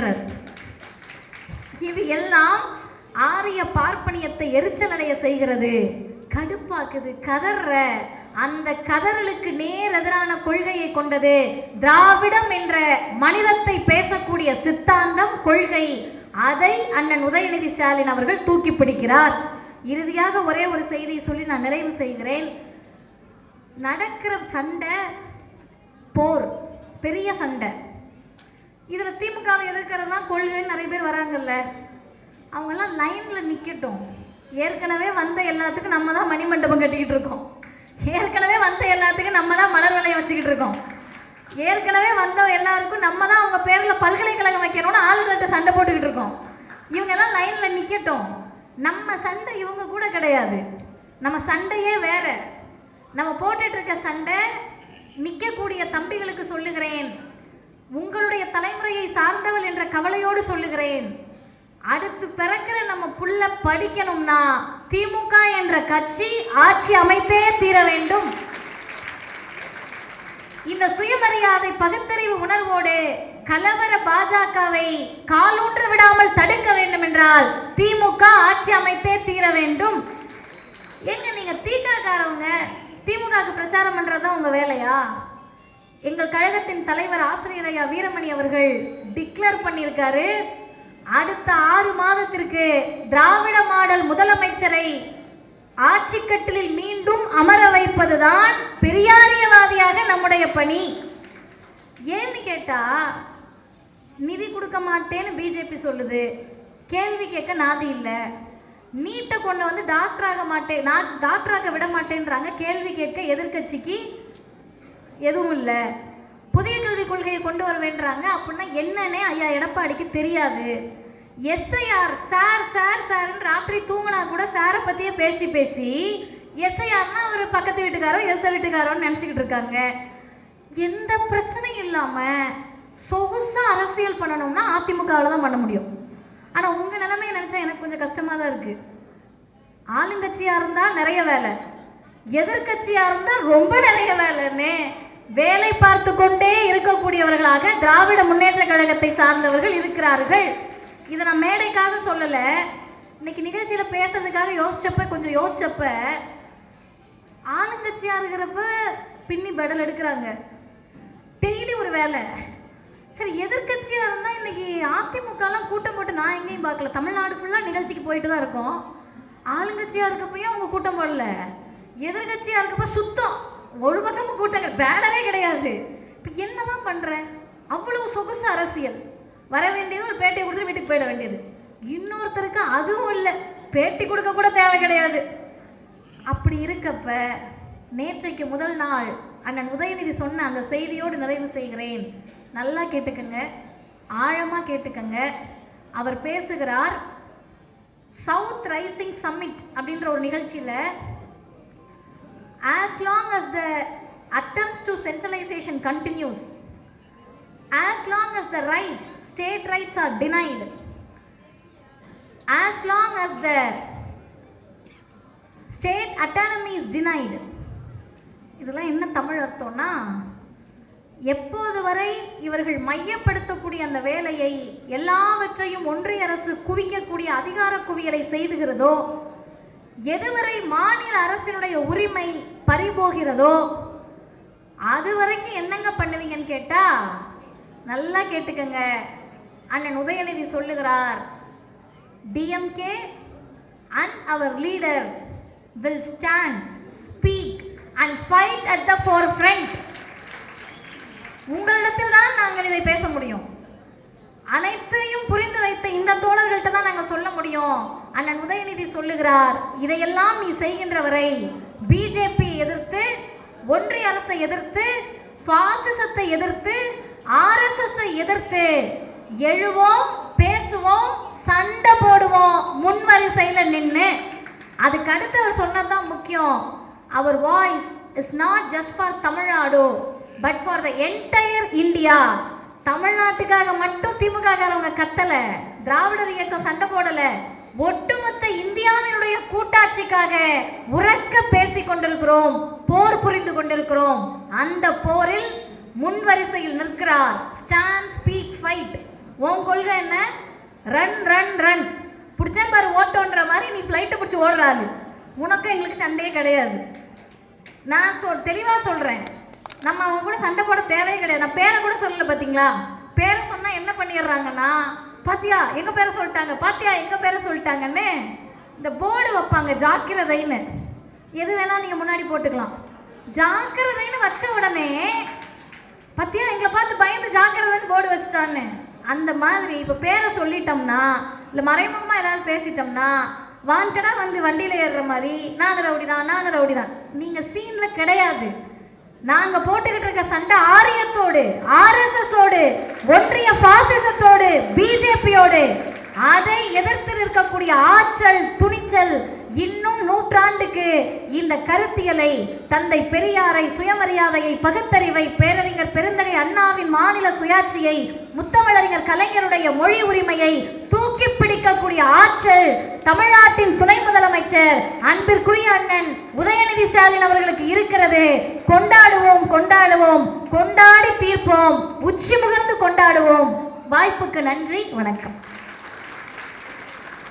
இல்லைன்றார் இது எல்லாம் ஆரிய பார்ப்பனியத்தை எரிச்சல் அடைய செய்கிறது. கடுப்பாக்குது கதற அந்த கதறலுக்கு நேர் எதிரான கொள்கையை கொண்டது திராவிடம் என்ற மனிதத்தை பேசக்கூடிய சித்தாந்தம் கொள்கை. அதை அண்ணன் உதயநிதி ஸ்டாலின் அவர்கள் தூக்கி பிடிக்கிறார். இறுதியாக ஒரே ஒரு செய்தியை சொல்லி நான் நிறைவு செய்கிறேன். நடக்கிற சண்டை போர் பெரிய சண்டை. இதில் திமுகவை எதிர்க்கிறது தான் கொள்கைன்னு நிறைய பேர் வராங்கல்ல. அவங்கெல்லாம் லைனில் நிற்கட்டும் ஏற்கனவே வந்த எல்லாத்துக்கும் நம்ம தான் மணிமண்டபம் கட்டிக்கிட்டு இருக்கோம். ஏற்கனவே வந்த எல்லாத்துக்கும் நம்ம தான் மலர் வளையம் வச்சுக்கிட்டு இருக்கோம். ஏற்கனவே வந்த எல்லாருக்கும் நம்ம தான் அவங்க பேரில் பல்கலைக்கழகம் வைக்கணும்னு ஆளுநர்கிட்ட சண்டை போட்டுக்கிட்டு இருக்கோம். இவங்க எல்லாம் லைனில் நிற்கட்டும் நம்ம சண்டை இவங்க கூட கிடையாது. நம்ம சண்டையே வேற. நம்ம போட்டுட்டு இருக்க சண்டை நிற்கக்கூடிய தம்பிகளுக்கு சொல்லுகிறேன். உங்களுடைய தலைமுறையை சார்ந்தவள் என்ற கவலையோடு சொல்லுகிறேன். அடுத்து பிறக்கிற நம்ம புள்ள படிக்கணும்னா திமுக என்ற கட்சி ஆட்சி அமைத்தே தீர வேண்டும். இந்த சுயமரியாதை பகுத்தறிவு உணர்வோடு கலவர பாஜகவை காலூன்று விடாமல் தடுக்க வேண்டும் என்றால் திமுக ஆட்சி அமைத்தே தீர வேண்டும். எங்க நீங்க தீக்காக்காரவங்க. திமுகவுக்கு பிரச்சாரம் பண்றதுதான் உங்க வேலையா? எங்கள் கழகத்தின் தலைவர் ஆசிரியர் ஐயா வீரமணி அவர்கள் டிக்ளேர் பண்ணியிருக்காரு. அடுத்த ஆறு மாதத்திற்கு திராவிட மாடல் முதலமைச்சரை ஆட்சிக்கட்டிலில் மீண்டும் அமர வைப்பதுதான் பெரியாரியவாதியாக நம்முடைய பணி. ஏன்னு கேட்டா நிதி கொடுக்க மாட்டேன்னு பிஜேபி சொல்லுது. கேள்வி கேட்க நாதி இல்லை. நீட்டை கொண்டு வந்து டாக்டர் ஆக மாட்டேன் நான் டாக்டராக விட மாட்டேன்றாங்க. கேள்வி கேட்க எதிர்க்கட்சிக்கு எதுவும் இல்லை. புதிய கல்விக் கொள்கையை கொண்டு வர வேண்டாங்க அப்படின்னா என்னன்னே ஐயா எடப்பாடிக்கு தெரியாது. எஸ்ஐஆர் சார் சார் சார்னு ராத்திரி தூங்கினா கூட சாரை பற்றியே பேசி பேசி எஸ்ஐஆர்னா அவர் பக்கத்து வீட்டுக்காரோ எதிர்த்த வீட்டுக்காரோன்னு நினச்சிக்கிட்டு இருக்காங்க. எந்த பிரச்சனையும் இல்லாமல் சொகுசாக அரசியல் பண்ணணும்னா அதிமுகவில் தான் பண்ண முடியும். ஆனால் உங்கள் நிலைமையை நினச்சா எனக்கு கொஞ்சம் கஷ்டமாக தான் இருக்குது ஆளுங்கட்சியாக இருந்தால் நிறைய வேலை. எதிர்க்கட்சியாக இருந்தால் ரொம்ப நிறைய வேலைன்னு வேலை பார்த்து கொண்டே இருக்கக்கூடியவர்களாக திராவிட முன்னேற்ற கழகத்தை சார்ந்தவர்கள் இருக்கிறார்கள். இதை நான் மேடைக்காக சொல்லலை. இன்னைக்கு நிகழ்ச்சியில் பேசுறதுக்காக யோசிச்சப்ப கொஞ்சம் யோசிச்சப்ப ஆளுங்கட்சியாக இருக்கிறப்ப பின்னி பெடல் எடுக்கிறாங்க. டெய்லி ஒரு வேலை. சரி எதிர்க்கட்சியாக இருந்தால் இன்னைக்கு அதிமுகலாம் கூட்டம் போட்டு நான் எங்கேயும் பார்க்கல. தமிழ்நாடு ஃபுல்லாக நிகழ்ச்சிக்கு போயிட்டு தான் இருக்கோம். ஆளுங்கட்சியாக இருக்கப்பயும் அவங்க கூட்டம் போடல. எதிர்கட்சியா இருக்கப்ப சுத்தம். ஒரு பக்கமும் கூட்டங்கள் பேனரே கிடையாது. இப்போ என்னதான் பண்ணுறேன் அவ்வளோ சொகுசு அரசியல். வர வேண்டியது ஒரு பேட்டி கொடுத்து வீட்டுக்கு போயிட வேண்டியது. இன்னொருத்தருக்கு அதுவும் இல்லை. பேட்டி கொடுக்க கூட தேவை கிடையாது. அப்படி இருக்கப்ப நேற்றைக்கு முதல் நாள் அண்ணன் உதயநிதி சொன்ன அந்த செய்தியோடு நிறைவு செய்கிறேன். நல்லா கேட்டுக்கங்க. ஆழமாக கேட்டுக்கங்க. அவர் பேசுகிறார் சவுத் ரைசிங் சம்மிட் அப்படின்ற ஒரு நிகழ்ச்சியில் as long as the attempts to centralization continues as long as the rights state rights are denied as long as the state autonomy is denied இதெல்லாம் என்ன தமிழ் அர்த்தம்னா எப்போது வரை இவர்கள் மையப்படுத்தக்கூடிய அந்த வேலையை எல்லாவற்றையும் ஒன்றிய அரசு குவிக்கக்கூடிய அதிகார குவியலை செய்துகிறதோ எதுவரை மாநில அரசினுடைய உரிமை பறிபோகிறதோ அது வரைக்கும் என்னங்க பண்ணுவீங்கன்னு கேட்டா நல்லா கேட்டுக்கங்க. அண்ணன் உதயநிதி சொல்லுகிறார் DMK and our leader will stand speak and fight at the forefront உங்களிடத்தில் தான் நாங்கள் இதை பேச முடியும். அனைத்தையும் புரிந்து வைத்த இந்த தோழர்கள்ட்ட தான் நாங்கள் சொல்ல முடியும். அண்ணன் உதயநிதி சொல்லுகிறார் இதையெல்லாம் நீ செய்கின்றவரை பிஜேபி எதிர்த்து ஒன்றிய அரசை எதிர்த்து பாசிசத்தை எதிர்த்து ஆர்எஸ்எஸ் எதிர்த்து எழுவோம் பேசுவோம் சண்டை போடுவோம் முன்வரிசையில் நின்று அதுக்கு அடுத்து அவர் சொன்னதுதான் முக்கியம். அவர் voice is not just for Tamil Nadu but for the entire India தமிழ்நாட்டுக்காக மட்டும் திமுக அவங்க கத்தலை திராவிடர் இயக்கம் சண்டை போடலை. ஒட்டுமொத்த இந்தியாவினுடைய கூட்டாட்சிக்காக உறக்க பேசிக் கொண்டிருக்கிறோம் போர் புரிந்து கொண்டிருக்கிறோம். அந்த போரில் முன்வரிசையில் நிற்கிறார். ஸ்டாண்ட் ஸ்பீக் ஃபைட் உன் கொள்கை என்ன? ரன் ரன் ரன் பிடிச்சேன் பாரு ஓட்டோன்ற மாதிரி நீ ஃப்ளைட்டை பிடிச்சி ஓடுறாரு உனக்கும் எங்களுக்கு சண்டையே கிடையாது. நான் சொல் தெளிவாக சொல்கிறேன் நம்ம அவங்க கூட சண்டை போட தேவையே கிடையாது. நான் பேரை கூட சொல்லலை பார்த்தீங்களா பேரை சொன்னால் என்ன பண்ணிடுறாங்கன்னா பாத்தியா எங்கள் பேரை சொல்லிட்டாங்க? பாத்தியா எங்கள் பேரை சொல்லிட்டாங்கன்னு? இந்த போர்டு வைப்பாங்க ஜாக்கிரதைன்னு. எது வேணால் நீங்கள் முன்னாடி போட்டுக்கலாம். ஜாக்கிரதைன்னு வச்ச உடனே பத்தியா எங்களை பார்த்து பயந்து ஜாக்கிரதைன்னு போர்டு வச்சுட்டான்னு. அந்த மாதிரி இப்போ பேரை சொல்லிட்டோம்னா இல்லை மறைமுகமாக ஏதாவது பேசிட்டோம்னா வாண்டடாக வந்து வண்டியில் ஏறுற மாதிரி நான் ரவுடி தான் நான் ரவுடி தான் நீங்கள் சீனில் கிடையாது. நாங்க போட்டுக்கிட்டு இருக்க சண்டை ஆரியத்தோடு ஆர்எஸ்எஸோடு ஒன்றிய பாசிசத்தோடு பிஜேபியோடு. அதை எதிர்த்து இருக்கக்கூடிய ஆற்றல் துணிச்சல் இன்னும் நூற்றாண்டுக்கு இந்த கருத்தியலை தந்தை பெரியாரை சுயமரியாதையை பகுத்தறிவை பேரறிஞர் பெருந்தகை அண்ணாவின் மாநில சுயாட்சியை முத்தமிழறிஞர் கலைஞருடைய மொழி உரிமையை கண்டுபிடிக்கக்கூடிய ஆற்றல் தமிழ்நாட்டின் துணை முதலமைச்சர் அன்பிற்குரிய அண்ணன் உதயநிதி ஸ்டாலின் அவர்களுக்கு இருக்கிறது. கொண்டாடுவோம் கொண்டாடுவோம் கொண்டாடி தீர்ப்போம். உச்சி முகர்ந்து கொண்டாடுவோம். வாய்ப்புக்கு நன்றி வணக்கம்.